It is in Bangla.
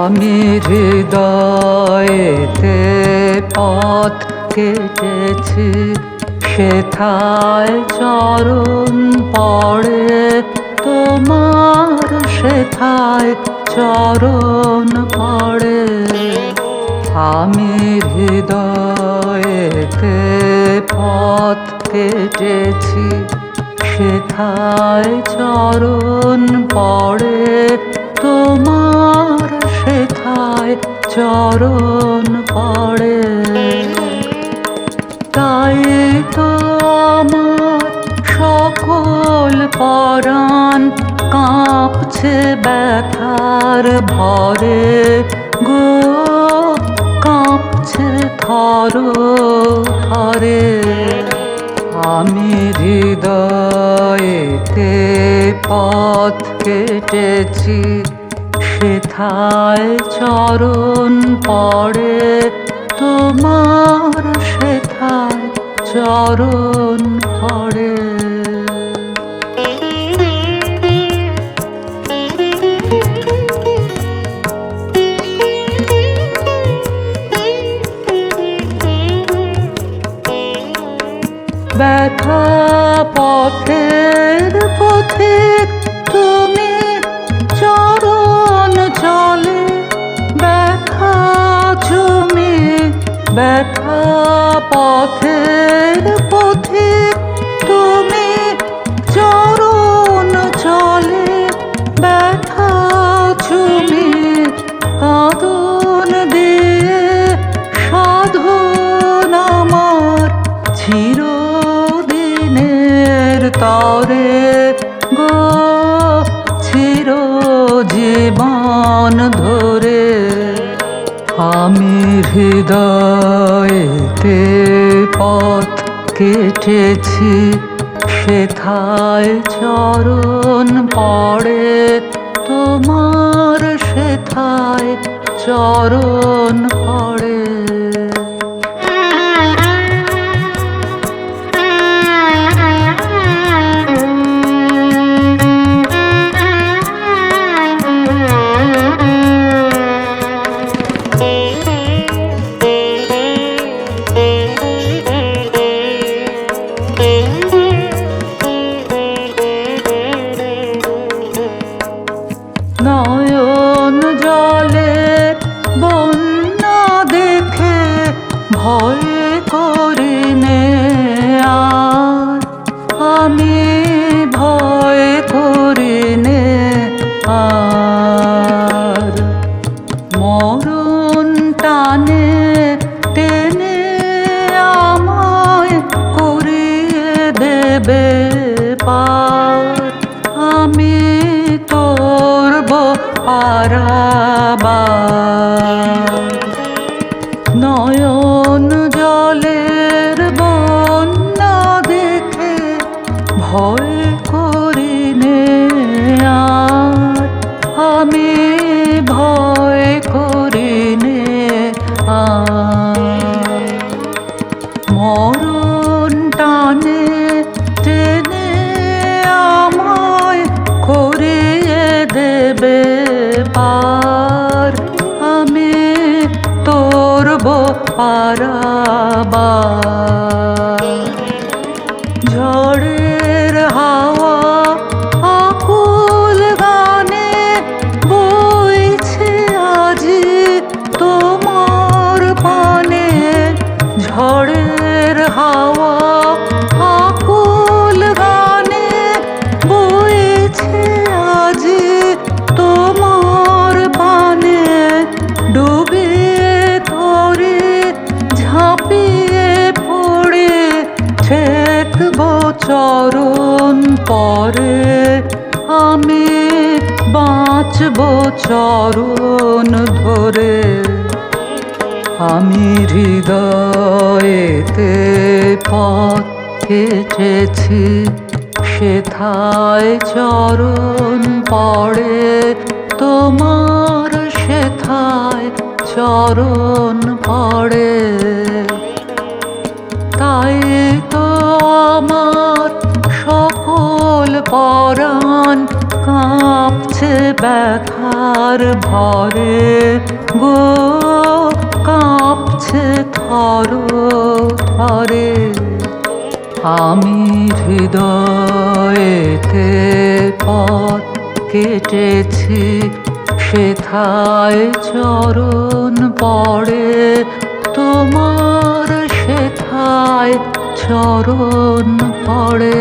আমি হৃদয়েতে পথ কেটেছি, সেথায় চরণ পড়ে তোমার, সেথায় চরণ পড়ে। আমি হৃদয়েতে পথ কেটেছি, সেথায় চরণ পড়ে তোমার চরণ পড়ে। তাই তো আমার সকল পরাণ কাঁপছে ব্যথার ভরে। গো, কাঁপছে থর থরে আমি হৃদয়েতে পথ কেটেছি। সেথায় চরণ পড়ে তোমার সেথায় চরণ পড়ে। ব্যথা পথের ব্যথা পথের পথে তুমি চরণ চলে, ব্যথা জমে কাঁদন দিয়ে সাধন আমার চিরদিনের তরে গো চির জীবন ধরে। আমি হৃদয়তে পথ কেটেছি সেথায় চরণ পড়ে তোমার সেথায় চরণ পারাবার। নয়ন জলের বন্যা দেখে ভয় করিনে আর। আমি ভয় ঝড়ের হাওয়া আকুল গানে বইছে আজি তোমার পানে। ডুবিয়ে ধরে ঝাঁপিয়ে পড়ে ঠেকব চরণ পরে। আমি বাঁচব চরণ ধরে। আমি হৃদয়েতে পথ কেটেছি সেথায় চরণ পড়ে তোমার, সেথায় চরণ পড়ে। তাই তো আমার সকল পরাণ কাঁপছে ব্যথার ভরে গো। কাঁপছে থর থরে আমি হৃদয়েতে পথ কেটেছি সেথায় চরণ পড়ে। তোমার সেথায় চরণ পড়ে।